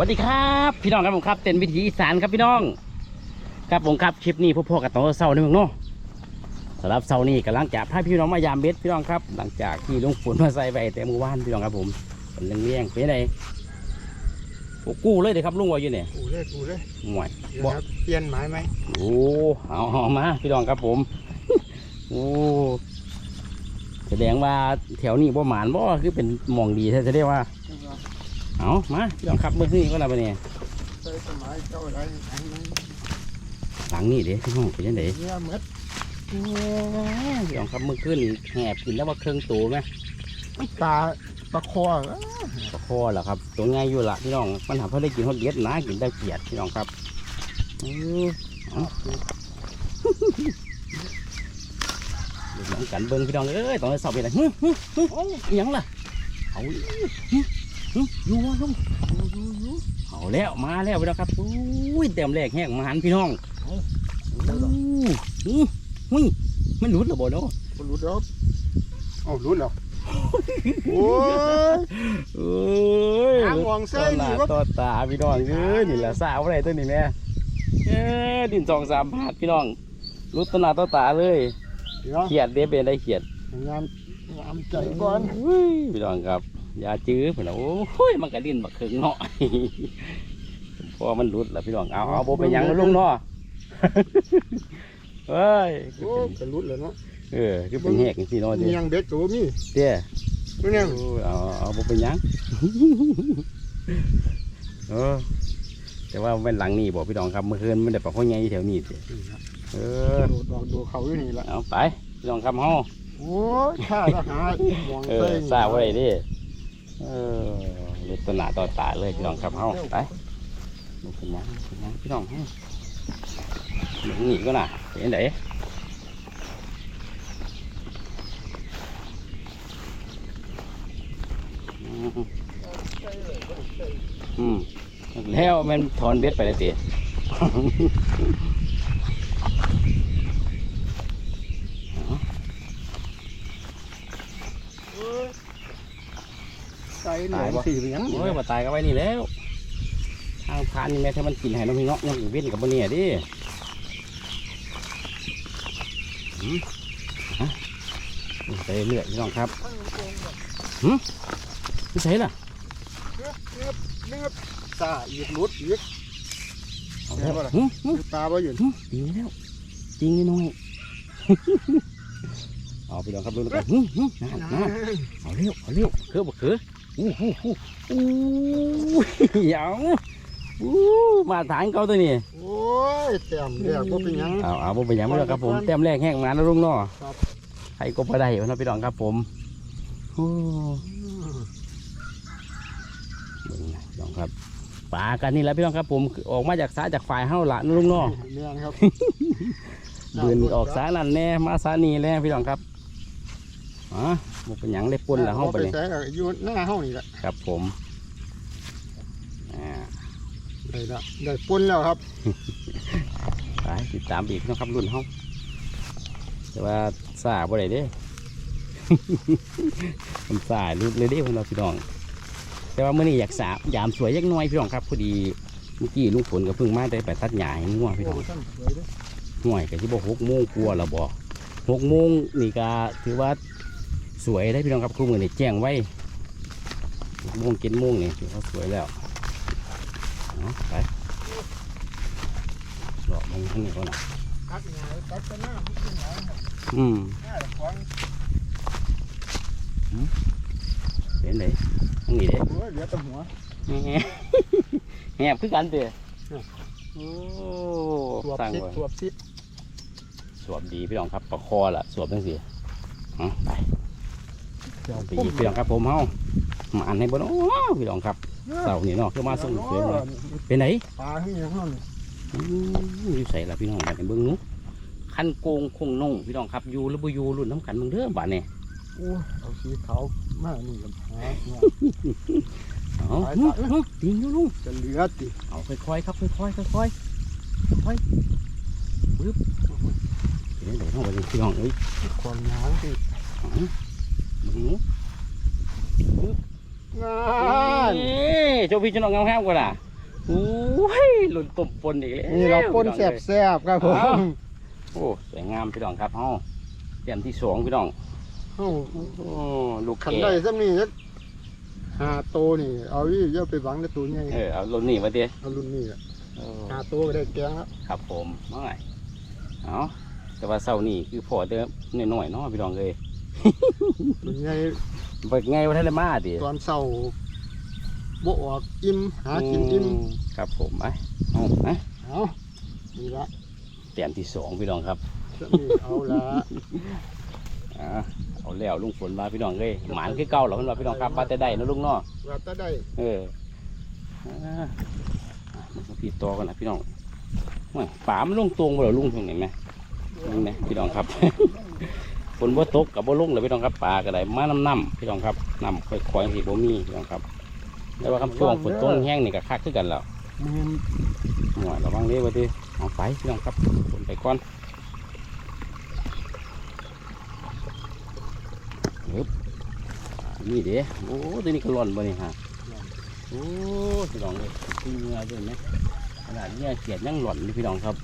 สวัสดีครับ พี่น้องครับผมครับเต้นวิถีอีสานครับพี่น้อง ครับผมครับคลิปนี้พ่อๆกับตอนเศร้าในเมืองเนาะสำหรับเศร้านี้กำลังจะพาพี่น้องมายามเบ็ดพี่น้องครับ หลังจากที่ลุงฝนมาใส่ไปแต่เมื่อวานพี่น้องครับผมเป็นเรื่องเลี้ยงเป็นไงโอ้กู้เลยเด้อครับลุงว่าอยู่เนี่ยกูเลยกูเลยหวยเดี๋ยวบ่ครับเปลี่ยนหมายไหมโอ้เอาเอามาพี่น้องครับผมโอ้แสดงว่าแถวนี้บ่หมานบ่คือเป็นหมองดีแท้จะได้ว่า เอามาพี่น้องครับเมื่อคืนก็แล้วไปเนี่ยใส่สมัยเจ้าอะไรอันนั้นหลังนี่เด้พี่น้องเป็นยังไงเนี่ยหมดพี่น้องครับเมื่อคืนนี่แหบกินแล้วว่าเครื่องตัวไหมปลาปลาคอเอ้อตะคอเหรอครับ ตัวง่ายอยู่ละพี่น้องมันหาเพื่อได้กินฮอดเด็ดนะกินได้เกียดพี่น้องครับเออเอาดูหลังกันเบิ้งพี่น้องเอ้ยตอนนี้สอบไปไหนฮึฮึฮึอิหยังล่ะเอา อีกฮึฮึอยู่วะลุงอยู่อยู่เอาแล้วมาแล้วพี่น้องครับอุ้ยเต็มแรกแห้งมาหันพี่น้องเอาอู้หุ้ยมันหลุดหรือบ่เนาะบ่รู้ดอกเอารู้แล้วโอ้ยเอ้ยหางวงเส้นต่อหน้านี่วะต่อตาพี่น้องเอ้ยนี่แหละสาวอะไรตัวนี้แม่เอ้ยดินสองสามบาทพี่น้องรุดต่อหน้าต่อตาเลยเดี๋ยวเขียดเด้เป็นได้เขียดงานงานใจก่อนอุ้ยพี่น้องครับอ ยาจื้อพี่น้องโอ้ยมันกระดินบักเคิงเนาะพอมันรุดแล้วพี่น้องเอาเอาโบเป็นหยังนะลุงเนาะเฮ้ยโอ้กระลุดเลยเนาะเออคือเป็นแหกพี่น้องมีเด้ยังเบ็ดตัวมีเด้นี่เนี่ยโอ้ยเอาเอาบ่เป็นหยังเออแต่ว่าเป็นหลังนี่บอกพี่น้องครับเมื่อคืนมันได้ปลาข้อใหญ่อยู่แถวนี้สิเออโดดดอกดูเขาอยู่นี่ละเอาไปพี่น้องครับเฮาโอ้ยข้าทหารหวงเอเส้อนทราบไว้ดิ เออเล็ดตวหนาต่อตาเลยพี่น้องครับเฮาไปบ่เป็นหยังบ่เป็นหยังพี่น้องเฮาหลังนี่ก็น่ะเป็นไดอืมอืมแล้วมันถอนเบ็ดไปแล้วติ หน่อยสี่เหรียญโอ้ยมาตายก็ไว้นี่แล้วทางผ่านนี่แม่ถ้ามันกินให้น้องพี่เนาะยังอยู่เว้นกับบ่เนี่ยดิหืมฮะไปเรื่อยพี่น้องครับนี่ใส่ล่ะเนื้อเนื้อเนื้อซาอีกลุดอีกเอาแล้วเห็นบ่ล่ะหืมหืมตาบ่อยู่หืมจริงแล้วจริงนี่น้อยเอาพี่น้องครับดูแล้วกันหืมหืมนั่นนั่นเอาเร็วเอาเร็วเคือบ่คือ อู้หูหูอู้ยเอาอู้มาทางเขาตัวนี้โอ้ยแต้มเรียกว่เป็นหยัง เอาเอาบ่เป็นหยังไม่หรอกครับผมแต้มแรกแห้งมาแล้วลุงเนาะครับใครก็พอได้อยู่นะพี่น้องครับผมโอ้เบิ่งนะพี่น้องครับปลากันนี่แหละพี่น้องครับผมออกมาจากสาจากฝ่ายเฮาละนะลุงเนาะเรียนครับเบืนออกสานั่นแน่มาสานี่แน่พี่น้องครับอ๋อ บ่เป็นหยังได้ปุ่นละเฮาไปไปเลยใส่กับอยู่หน้าเฮานี่แหละครับผมอ่าได้ละได้ปุ่นแล้วครับไปติดตามอีกเนาะครับรุ่นเฮาแต่ว่าสาบ่ได้เด้ มันสายรุดเลยเด้พี่น้องพี่น้อง แต่ว่าเมื่อนี้อยากสาบยามสวยยักหน้อยพี่น้องครับพอดีเมื่อกี้ลุงฝนก็เพิ่งมาได้ไปตัดหญ้าให้งัวพี่น้องโอ้ท่านสวยเด้อห่วยก็ที่บอกหกโมงกลัวาแล้วบอกหกโมงนี่ก็ถือว่า สวยได้พี่น้องครับคู่มือนี่แจ้งไว้หกโมงเจ็ดโมงนี่ถือว่าสวยแล้วเอาไปหลอกมองข้างนี้ก่อนนะตัดหน้าตัดกันหน้ามันเป็นหยังครับอืมหน้าขวางเห็นเลยข้างนี้เด้โอ้ยเหลือแต่หัวแหบแหบคือกันเด้ออืมโอ้สวบสร้างซิดไว้สวบซิดสวมดีพี่น้องครับประคอล่ะสวมจังสิเอาไปเดี๋ยวไปหยิบพี่น้องครับผมเฮามาอันให้บ่เนาะพี่น้องครับเสาร์นี่เนาะคือมาส่งสวยเลยเป็นไหนปลาทั้งนี้ทั้งนั้นอืมอยู่ใส่ละพี่น้องบัดนี้เบิ่งหนูคันโกงคงนงพี่น้องครับอยู่หรือบ่อยู่รุ่นน้ำกันเบิ่งเด้อบัดนี้โอ้ยเอาสีขาวมานี่กันหาเนี่ยเอาไปหึไปหึตีนอยู่ลุงจะเหลือติเอาค่อยๆครับค่อยๆค่อยๆค่อยๆปึ๊บเดี๋ยวเดี๋ยวน้องบัดนี้พี่น้องเอ้ยความหยางติ เอาเบิ่งหนูงานเอ้ยเจ้าพี่เจ้าน้องงามๆกว่าล่ะโอ้ยหลุนตุ่มปนอีกแล้วนี่เราปนแสบๆครับผมโอ้สวยงามพี่น้องครับเฮาเตรียมที่สองพี่น้องเอ้าโอ้ลูกขันแก่ได้ซ้ำนี่จักหาโตนี่ เอาอีอย่าไปหวังในตัวใหญ่เออเอารุ่นนี้มาดิเอารุ่นนี้แหละเออหาโตก็ได้แกงแล้วครับผมมาไงเอาแต่ว่าเสาร์นี้คือพอเดิมน้อยๆเนาะพี่น้องเลย รุ่นใหญ่เบิกไงว่าท่านได้มาดิตอนเช้าบ่ออกอิ่มหากินอิ่มมครับผมไอ้เอาไอ้เอานี่ละเตรียมที่สองพี่น้องครับจะมีเอาละอ่าเอาแล้วลุงฝนมาพี่น้องเลยหมานคือเก่าเหรอพี่น้องพี่น้องครับว่าแต่ได้เนาะลุงเนาะว่าจะได้เอออ่าอะมันก็ผิดต่อกันนะพี่น้องโอ้ยป่ามันลงตรงบ่เหรอลุงตรงไหนไหมลุงเนี่ยพี่น้องครับ ฝนบ่ตกกับบ่ลงเลยพี่น้องครับปลาก็ได้มาน้ำน้ำพี่น้องครับน้ำค่อยๆสิบ่มีพี่น้องครับแต่ว่าคำช่วงฝนตกแห้งนี่ก็คักคือกันแล้วมือหน่วยระวังเด้บ่ดิเอาไปพี่น้องครับฝนไปก่อนฮึบนี่เด้โอ้ตัวนี้ก็ร้อนบ่นี่ฮะโอ้พี่น้องเลยขึ้นเงือด้วยไหมขนาดเนี้ยเกียดยังหล่อนเลยพี่น้องครับ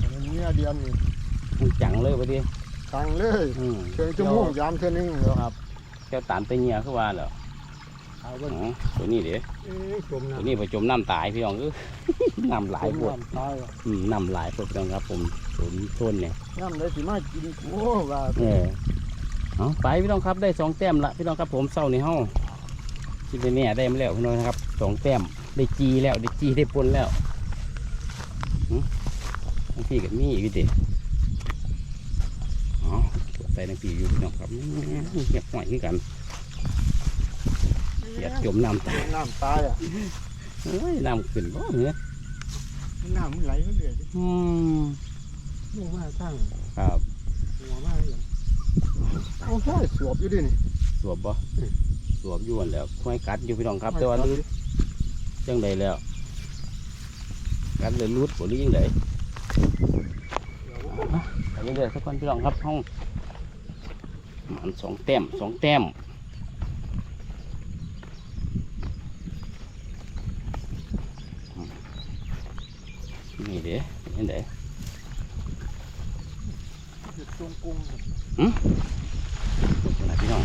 อันนี้เดียนนี่มันจังเลยพอดี ตังเลยอืมเคยจะม่วงยามเท่านึงเหรอครับเจ้าตานไปเงียคือว่าเหรอเอาอ๋เบิ่งอตัวนี้เด้เอ้ยจมตัวน้ำนี้ไปจมน้ำตายพี่น้องเออน้ำหลายปวดจมน้ำตายว่ะอืมน้ำหลายปวดพี่น้องครับผมตัวนี้ต้นเนี่ย น้ำได้สิมากินโอ้ว่าเออเอาไปพี่น้องครับได้สองแต้มละพี่น้องครับผมเศร้าในห้องคิดไปเนี่ยได้มาแล้วพี่น้องนะครับสองแต้มได้จีแล้วได้จีได้ปนแล้วหืมบางทีกับมีอีกทีอ๋อ ใส่ทั้งปีอยู่พี่น้องครับเงียบหน่อยคือกันเกียดจมน้ำตายน้ำตายอะโอ้ยน้ำขึ้นบ่เหรอน้ำมันไหลมันเดือดอืมลงมาทั้งครับหัวมาเลยเอาห้อยสวบอยู่ดินี่สวบบ่สวบอยู่นั่นแหล้วค่อยกัดอยู่พี่น้องครับ แต่ว่าลืดจังใดแล้วกัดเลยรูดบ่หรือยังไงไปเรื่อยๆสักคนพี่น้องครับห้อง มันสองแต้มสองแต้มนี่เด้เห็นเด้ตรงกุ้งนะพี่น้อง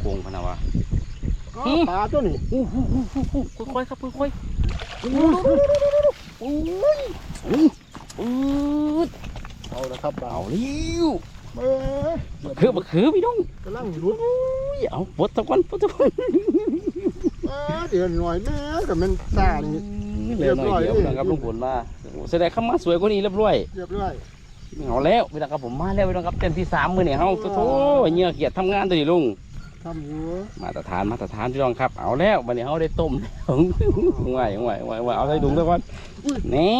โกงพะนาวะอ๋อปลาตัวนี้อู้หูหูหูหูค่อยๆครับค่อยๆอู้โอ้ยอู้อู้เอาละครับปลาเอาเลี้ยว เอ้ยคือบักคือพี่น้องกำลังรุดอุ้ยเอาปลดตะวันปลดตะวันเอ้ยเดือนหน่อยแม่ก็มันซ่านี่เหลือหน่อยเดียวนะครับลุงผลมาแสดงเข้ามาสวยกว่านี้เรียบร้อยเรียบร้อยเอาแล้วพี่น้องครับผมมาแล้วพี่น้องครับเต็มที่สามมือเนี่ยเฮาโถ่เหงื่อเกียดทำงานตัวนี้ลุงทำหัวมาตรฐานมาตรฐานพี่น้องครับเอาแล้ววันนี้เขาได้ต้มแล้วไหวไหวไหวไหวเอาใส่ถุงซะก่อนแน่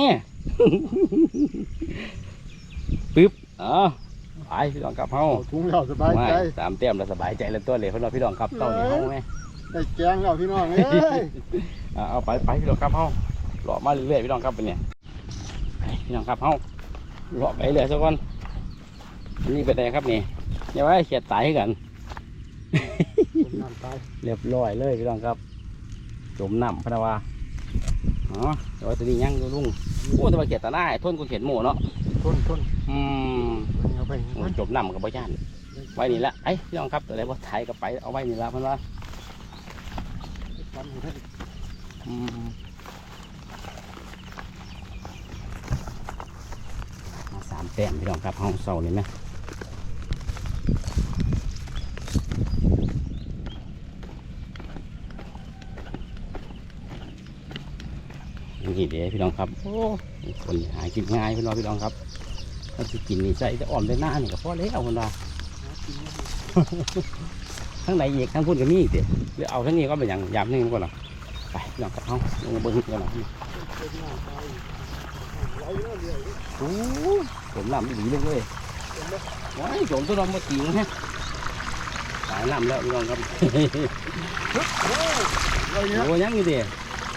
ปึ๊บเอ๋อ ไปพี่น้องครับเฮาเอาถุงเราสบายใจ สามเต็มแล้วสบายใจแล้วตัวเลยพี่น้องพี่น้องครับเต้านี่เฮาไหมได้แกงแล้วพี่น้องเอ้ยอ่าเอาไปไปพี่น้องครับเฮาเลาะมาเรื่อยๆพี่น้องครับเป็นเนี่ยไปพี่น้องครับเฮาเลาะไปเรื่อยซะก่อนอันนี้เป็นไงครับนี่อย่าไว้เขียดตายให้กันจมน้ำตายเรียบร้อยเลยพี่น้องครับจมน้ำพะนาวาอ๋อแต่ว่าตัวนี้ยังอยู่ลุงโอ้แต่ว่าเขียดตาหน้าให้ทนก็เขียนหมูเนาะทนทนอืมเอา ไปโอ้ยจมน้ำกับบ่ย่านไว้นี่ละไอ้ยพี่น้องครับตัวไหนว่าไทยกับไปเอาไว้นี่ละเพันว่าอืมมาสามแต้มพี่น้องครับห้องเสานี่ไหมนี่เดี๋ยวพี่น้องครับโอ้คนหากินง่ายพี่น้องพี่น้องครับ ถ้าจะกินนี่ใส่จะอ่อมได้หน้านี่ก็พอแล้วคนว่าทั้งไหนอีกทั้งพุ่นก็มีอีกสิหรือเอาทั้งนี้ก็เป็นอย่างยามนี่ก่อนเหรอไปลองกับเขาลงมาเบิ้งกันหน่อยโอ้ผมลำดีเลยเว้ยว้ายโจมตัวเรามาตีงฮะตายลำแล้วน้องครับโอ้ยังอยู่ดิ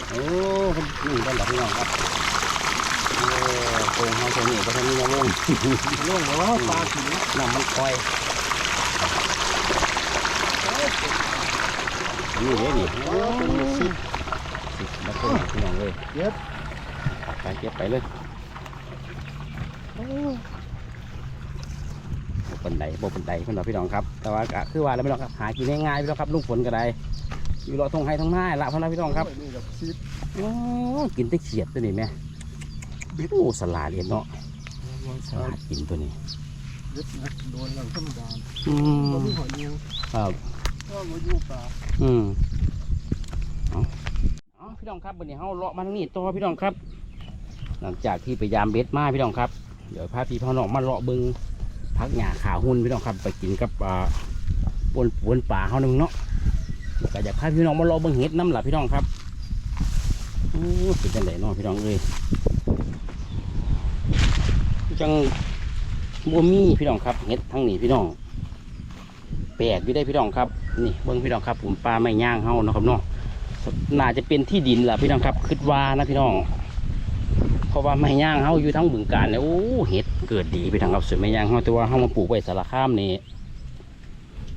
โอ้คนหนี่เป็นแบบน้องครับ โอ้โกงเขาตัวนี้ก็ทำนี่มาลงล่วงแล้วปลาถึงน้ำมันคอยนี่เด้นี่โอ้เป็นสิบสิคเลยเก็บไปเก็บไปเลยโบ่ปนไดบ่ปนไดพื่อนเราพี่น้องครับ แต่ว่าคือว่าแล้วพี่น้องครับหากินง่ายๆพี่น้องครับลุงฝนก็ได้อยู่รอทงไห้ทงหน้าละพื่อนเราพี่น้องครับกับซีดโอ้กินตะเขียดตัวนี้แม่ โอ้สลาดเห็นเนาะสลาดกินตัวนี้เด็ดนะโดนเราธรรมดาอืบ่มมีหอยเลี้ยงครับก็บ่อยู่ป่าอืมเอาเอาพี่น้องครับวันนี้เฮาเลาะมาทางนี้ต่อพี่น้องครับ หลังจากที่ไปยามเบ็ดมาพี่น้องครับ เดี๋ยวพาพี่พ่อน้องมาเลาะเบิงพักหญ้าขาวหุ่นพี่น้องครับ ไปกินกับอ่าปนปวนป่าเฮาหนึ่งเนาะแล้วก็อยากพาพี่น้องมาเลาะเบิงเห็ดน้ำหลับพี่น้องครับโอ้เป็นจังไดเนาะพี่น้องเอ้ย จังบ่มีพี่น้องครับเห็ดทั้งนี้พี่น้องแปลกอยู่ได้พี่น้องครับนี่เบิ้งพี่น้องครับผมปลาไม่ย่างเฮานะครับเนาะน่าจะเป็นที่ดินแหละพี่น้องครับคิดว่านะพี่น้องเพราะว่าไม่ย่างเฮาอยู่ทั้งบึงการเนี่ยโอ้เห็ดเกิดดีพี่น้องครับส่วนไม่ย่างเฮาแต่ว่าเฮามาปลูกไว้สารคามนี่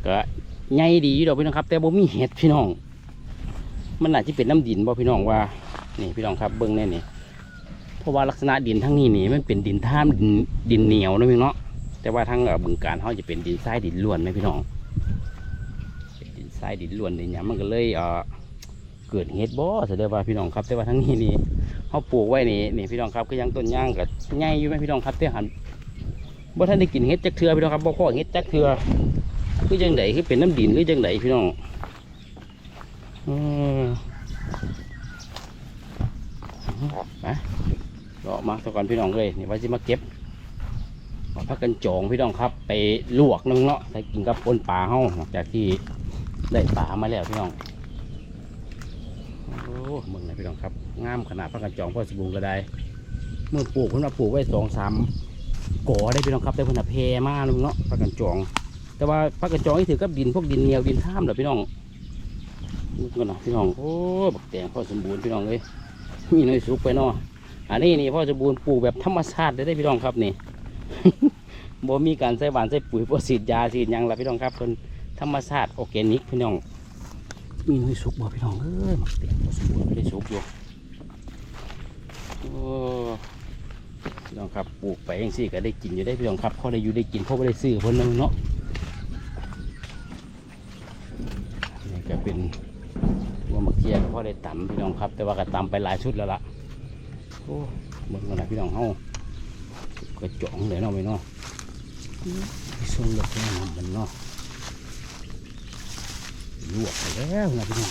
ก็ใหญ่ดีอยู่ดอกพี่น้องครับ แต่บ่มีเห็ดพี่น้อง มันน่าจะเป็นน้ำดินบ่พี่น้องว่า นี่พี่น้องครับเบิ้งแน่นี่ เพราะว่าลักษณะดินทั้งนี้นี่มันเป็นดินท่ามดินดินเหนียวนะพี่เนาะแต่ว่าทั้งบึงการเฮาจะเป็นดินทรายดินล้วนไหมพี่น้องเป็นดินทรายดินล้วนดินหยังมันก็เลยเออเกิดเห็ดบ่แสดงว่าพี่น้องครับ แต่ว่าทั้งนี้นี่เขาปลูกไว้นี่นี่พี่น้องครับก็ยังต้นย่างกับใหญ่อยู่ไหมพี่น้องครับแต่หันบ่ท่านได้กินเห็ดจักเทือพี่น้องครับบ่พอเห็ดจักเทือคือจังไดคือเป็นน้ำดินหรือจังไดพี่น้องอืมไป เลาะมาสักก่อนพี่น้องเลยนี่ว่าจะมาเก็บเอาพักกันจองพี่น้องครับ ไปลวกนึงเนาะใส่กินกับปนปลาเฮาหลังจากที่ได้ปลามาแล้วพี่น้องโอ้เมืองไหนพี่น้องครับงามขนาดพักกันจองพ่อสบูงก็ได้เมื่อปลูกเพิ่นมาปลูกไว้สองสามก่อได้พี่น้องครับแต่เพิ่นน่ะแพมากนึงเนาะพักกันจอง แต่ว่าพักกันจองที่ถือกับดินพวกดินเหนียวดินท่ามเหรอพี่น้องนี่ก็นะพี่น้องโอ้บักแตงพ่อสมบูรณ์พี่น้องเลยมีน่อยสุกไปเนาะ อันนี้นี่พ่อสมบูร์ปลูกแบบธรรมชาติได้ได้พี่น้องครับนี่บ่มีการใส่หวานใส่ปุ๋ยบ่ฉีดยาฉีดยังละพี่น้องครับเพิ่นธรรมชาติออร์แกนิกพี่น้องมีหน่วยสุกบ่พี่น้องเอ้ยมักเตียงบ่สมบูรณ์ไม่ได้สุกอยู่โอ้พี่น้องครับปลูกไปเองสิก็ได้กินอยู่ได้พี่น้องครับพอได้อยู่ได้กินเพราไม่ได้ซื้อเพิ่นนึงเนาะนี่ก็เป็นว่ามักเทียก็พอได้ตำพี่น้องครับ แต่ว่าก็ตำไปหลายชุดแล้วล่ะ โอ้เบิ่งกันนะพี่น้องเฮาก็จ่องเลยเนาะพี่น้องพี่ส่งเลือกแน่นอนมันเนาะลวกไปแล้วนะพี่น้อง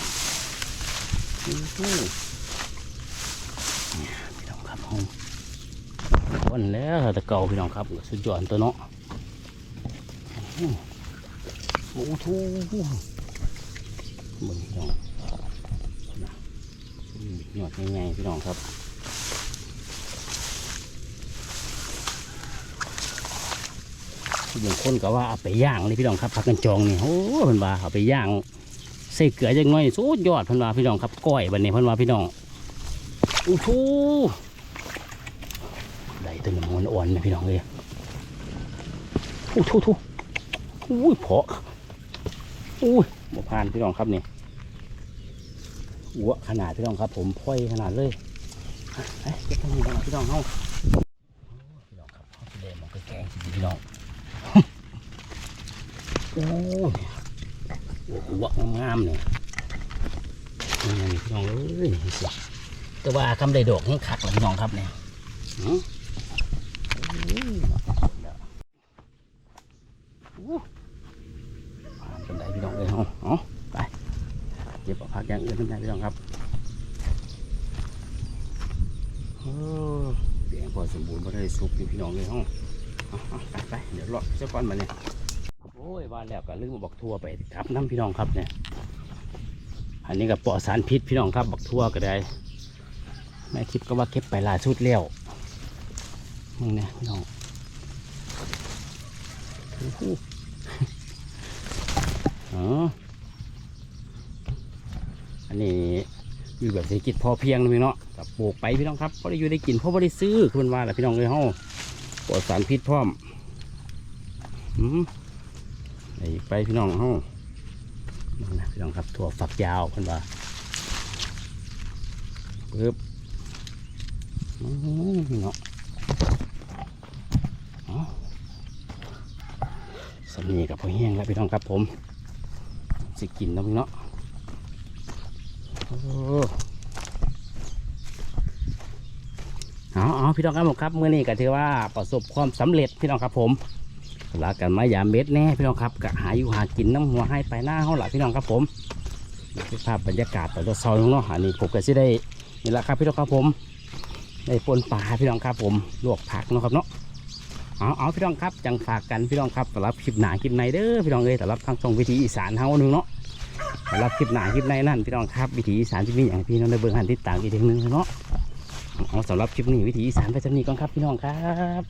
โอ้โหเนี่ยพี่น้องครับห้องวันแล้วถ้าจะเก่าพี่น้องครับสุดยอดตัวเนาะโอ้โหมึงพี่น้องนะยอดง่ายๆพี่น้องครับ บางคนก็ว่าเอาไปย่างเลยพี่น้องครับพักกันจองนี่โอ้เพิ่นว่าเอาไปย่างใส่เกลือจังน้อยสุดยอดเพันว่าพี่น้องครับก้อยบันนี้เพันว่าพี่น้องอู้ทูได้ตัวหนึ่งมันอ่อนนะพี่น้องเลยอู้ทูทูอุ้ยเพาะอุ้ยบ่ผ่านพี่น้องครับนี่อ้วขนาดพี่น้องครับ ผมพ่อยขนาดเลยไปเก็บทั้งนี้กันพี่น้องเฮาพี่น้องครับเขาเดินมาไปแกงสิพี่น้อง โอ้ย หัวงามเนี่ยนี่พี่น้องเอ้ยสียแต่ว่าคำได้ดอกให้ขักเลยพี่น้องครับเนี่ยเป็นไดพี่น้องเลยเอาเอาไปเก็บเอาผักอย่างอื่นเป็นไดพี่น้องครับเปียงพอสมบูรณ์พอได้สุกอยู่พี่น้องเลยเอาเอาเอาไปไปเดี๋ยวรอเจ้าก้อนมาเนี่ย อ้ยว่าแล้วก็ลืมมาบอกทั่วไปครับน้ำพี่น้องครับเนี่ย อันนี้ก็ปลอดสารพิษพี่น้องครับบักทั่วก็ได้ แม่คลิปก็ว่าเก็บไปล่าสุดแล้วนี่นะพี่น้องอ้โหอ๋ออันนี้อยู่แบบเศรษฐกิจพอเพียงนะพี่เนาะกับปลูกไปพี่น้องครับเพราะได้อยู่ได้กินเพราะไม่ได้ซื้อคือมันว่าแหละพี่น้องเลยเฮาปลอดสารพิษพร้อมอืม ไอ้ไปพี่น้องเฮานั่นะพี่น้องครับถั่วฝักยาวเพิ่นว่าปึ๊บอืมเนาะเอาสำนีกับพอแห้งแล้วพี่น้องครับผมสิกินนะพี่เนาะอ้เอาเอาพี่น้องครับผมครับเมื่อนี้ก็ถือว่าประสบความสำเร็จพี่น้องครับผม หลากันมายาเม็ดแน่พี่น้องครับก็หาอยู่หากินน้ำหัวให้ไปหน้าเขาหละพี่น้องครับผมนี่คือภาพบรรยากาศตอนเช้าๆเนาะอันนี้ผมก็สิได้นี่แหละครับพี่น้องครับผมได้ปนปลาพี่น้องครับผมลวกผักนะครับเนาะเอาเอาพี่น้องครับจังฝากกันพี่น้องครับสำหรับคลิปหนาคลิปในเด้อพี่น้องเอ้ยสำหรับทางช่องวิธีอีสานเฮาหนึ่งเนาะสำหรับคลิปหนาคลิปในนั่นพี่น้องครับวิธีอีสานที่มีอย่างพี่น้องได้เบิ่งหันติดต่ามอีกทีหนึงเนาะเอาสำหรับคลิปนี้วิธีอีสานไปจำนี้ก่อนครับพี่น้องครับ